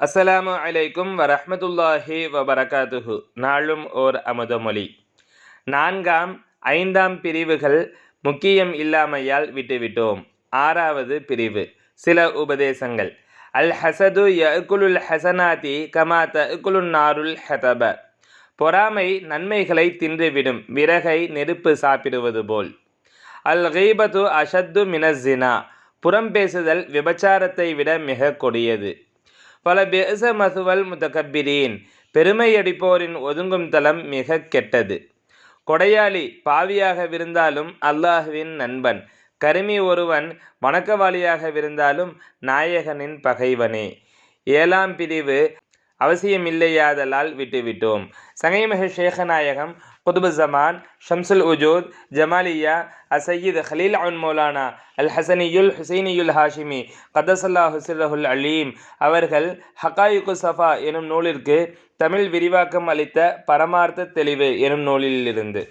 அஸ்ஸலாமு அலைக்கும் வரஹ்மத்துல்லாஹி வபரகாத்துஹு நாளும் ஓர் அமுதமொழி நான்காம் ஐந்தாம் பிரிவுகள் முக்கியம் இல்லாமையால் விட்டுவிட்டோம் ஆறாவது பிரிவு சில உபதேசங்கள் அல் ஹசது யகுலுல் ஹசனாதி கமா தகுலுன் நாருல் ஹதப பொறாமை நன்மைகளை தின்றுவிடும் விறகை நெருப்பு சாப்பிடுவது போல் அல் கீபத்து அஷத்து மினஸ்ஸினா புறம் பேசுதல் விபச்சாரத்தை விட மிக கொடியது பல பேச மசுவல் முத்தகப்பிரீன் பெருமையடிப்போரின் ஒதுங்கும் தலம் மிக கெட்டது. கொடையாளி பாவியாகவிருந்தாலும் அல்லாஹுவின் நண்பன். கருமி ஒருவன் வணக்கவாளியாகவிருந்தாலும் நாயகனின் பகைவனே. ஏழாம் பிரிவு அவசியமில்லையாதலால் விட்டுவிட்டோம். சங்கைமக ஷேகநாயகம் குதுபு ஜமான் ஷம்சுல் உஜூத் ஜமாலியா அசையீத் ஹலீல் அன் மௌலானா அல் ஹசனியுல் ஹுசைனியுல் ஹாஷிமி கதசல்லா ஹுசிரஹுல் அலீம் அவர்கள் ஹகாயுக்கு சஃபா எனும் நூலிற்கு தமிழ் விரிவாக்கம் அளித்த பரமார்த்த தெளிவு எனும் நூலிலிருந்து.